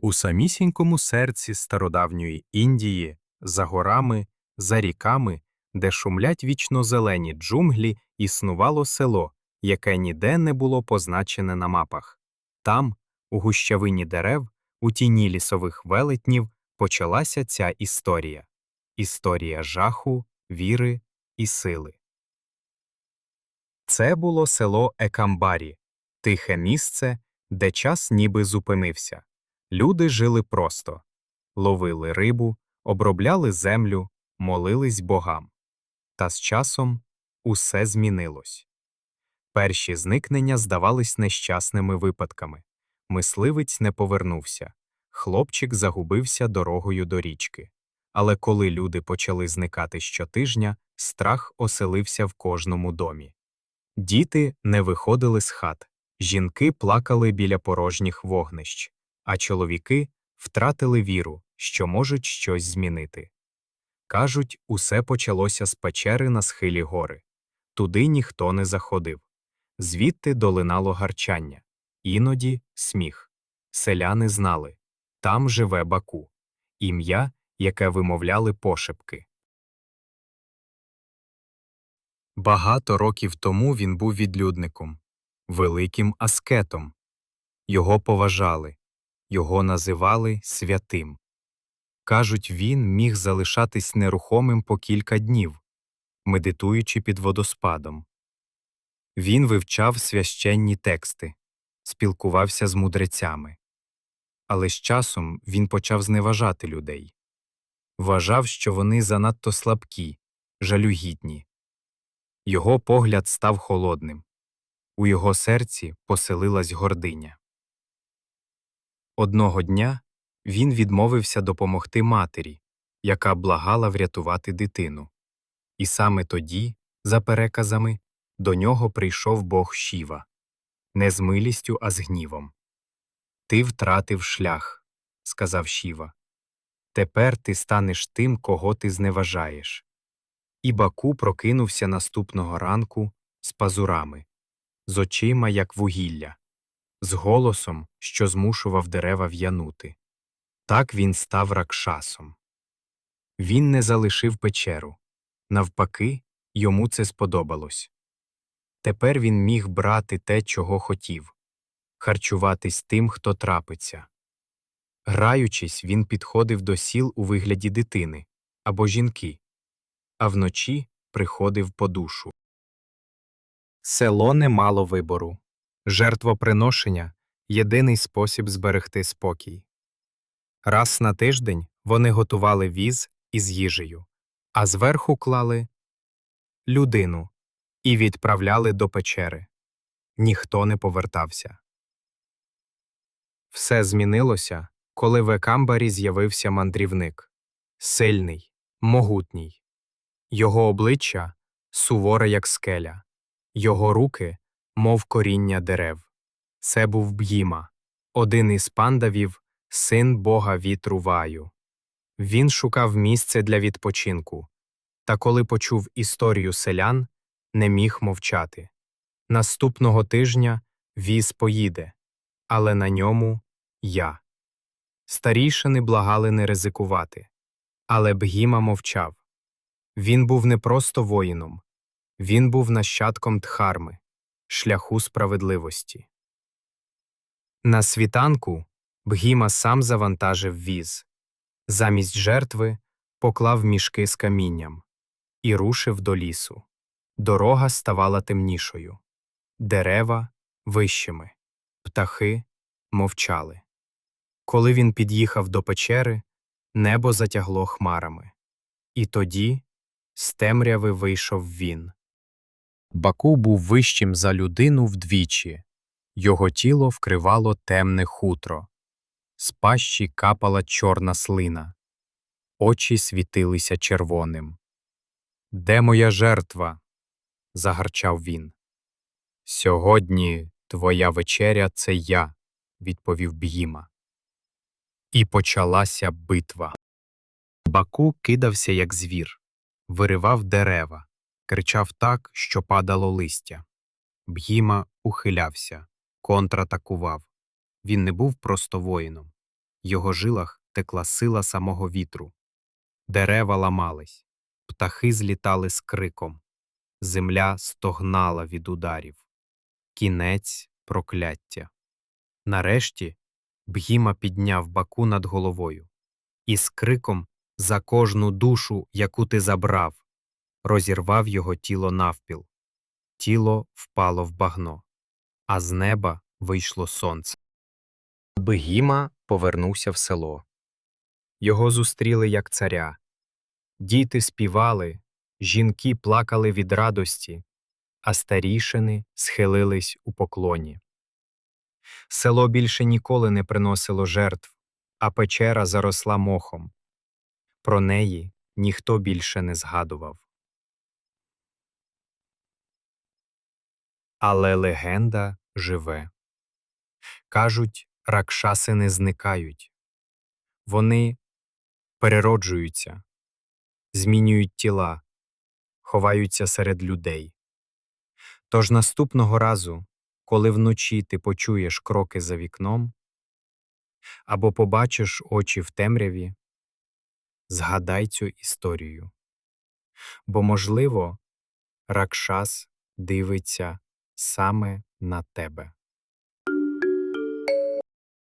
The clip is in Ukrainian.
У самісінькому серці стародавньої Індії, за горами, за ріками, де шумлять вічнозелені джунглі, існувало село, яке ніде не було позначене на мапах. Там, у гущавині дерев, у тіні лісових велетнів, почалася ця історія історія жаху, віри і сили. Це було село Екамбарі, тихе місце, де час ніби зупинився. Люди жили просто ловили рибу, обробляли землю, молились богам. Та з часом усе змінилось. Перші зникнення здавались нещасними випадками. Мисливець не повернувся, хлопчик загубився дорогою до річки. Але коли люди почали зникати щотижня, страх оселився в кожному домі. Діти не виходили з хат, жінки плакали біля порожніх вогнищ, а чоловіки втратили віру, що можуть щось змінити. Кажуть, усе почалося з печери на схилі гори. Туди ніхто не заходив. Звідти долинало гарчання, іноді сміх. Селяни знали там живе Баку, ім'я, яке вимовляли пошепки. Багато років тому він був відлюдником, великим аскетом. Його поважали, його називали святим. Кажуть, він міг залишатись нерухомим по кілька днів, медитуючи під водоспадом. Він вивчав священні тексти, спілкувався з мудрецями. Але з часом він почав зневажати людей. Вважав, що вони занадто слабкі, жалюгідні. Його погляд став холодним. У його серці поселилась гординя. Одного дня він відмовився допомогти матері, яка благала врятувати дитину. І саме тоді, за переказами, до нього прийшов бог Шіва не з милістю, а з гнівом. Ти втратив шлях, сказав Шіва. Тепер ти станеш тим, кого ти зневажаєш. І Баку прокинувся наступного ранку з пазурами, з очима, як вугілля, з голосом, що змушував дерева в'янути. Так він став ракшасом. Він не залишив печеру. Навпаки, йому це сподобалось. Тепер він міг брати те, чого хотів харчуватись тим, хто трапиться. Граючись, він підходив до сіл у вигляді дитини або жінки, а вночі приходив по душу. Село не мало вибору. Жертвоприношення єдиний спосіб зберегти спокій. Раз на тиждень вони готували віз із їжею, а зверху клали людину і відправляли до печери. Ніхто не повертався. Все змінилося, коли в Екамбарі з'явився мандрівник сильний, могутній. Його обличчя суворе, як скеля, його руки, мов коріння дерев. Це був Б'їма, один із пандавів, син бога вітру Ваю. Він шукав місце для відпочинку, та коли почув історію селян, не міг мовчати. Наступного тижня віз поїде, але на ньому я. Старішини благали не ризикувати, але Бгіма мовчав. Він був не просто воїном, він був нащадком Дхарми, шляху справедливості. На світанку Бгіма сам завантажив віз, замість жертви поклав мішки з камінням і рушив до лісу. Дорога ставала темнішою, дерева вищими, птахи мовчали. Коли він під'їхав до печери, небо затягло хмарами. І тоді з темряви вийшов він. Баку був вищим за людину вдвічі, його тіло вкривало темне хутро, з пащі капала чорна слина, очі світилися червоним. Де моя жертва? загарчав він. Сьогодні твоя вечеря це я, відповів Б'їма. І почалася битва. Баку кидався, як звір, виривав дерева, кричав так, що падало листя. Б'їма ухилявся, контратакував. Він не був просто воїном. його жилах текла сила самого вітру. Дерева ламались, птахи злітали з криком, земля стогнала від ударів. Кінець прокляття. Нарешті Бгіма підняв баку над головою і з криком за кожну душу, яку ти забрав, розірвав його тіло навпіл. Тіло впало в багно, а з неба вийшло сонце. Бегіма повернувся в село. Його зустріли як царя. Діти співали, жінки плакали від радості, а старішини схилились у поклоні. Село більше ніколи не приносило жертв, а печера заросла мохом. Про неї ніхто більше не згадував. Але легенда живе. Кажуть, ракшаси не зникають. Вони перероджуються, змінюють тіла, ховаються серед людей. Тож наступного разу, коли вночі ти почуєш кроки за вікном або побачиш очі в темряві, згадай цю історію. Бо, можливо, Ракшас дивиться саме на тебе.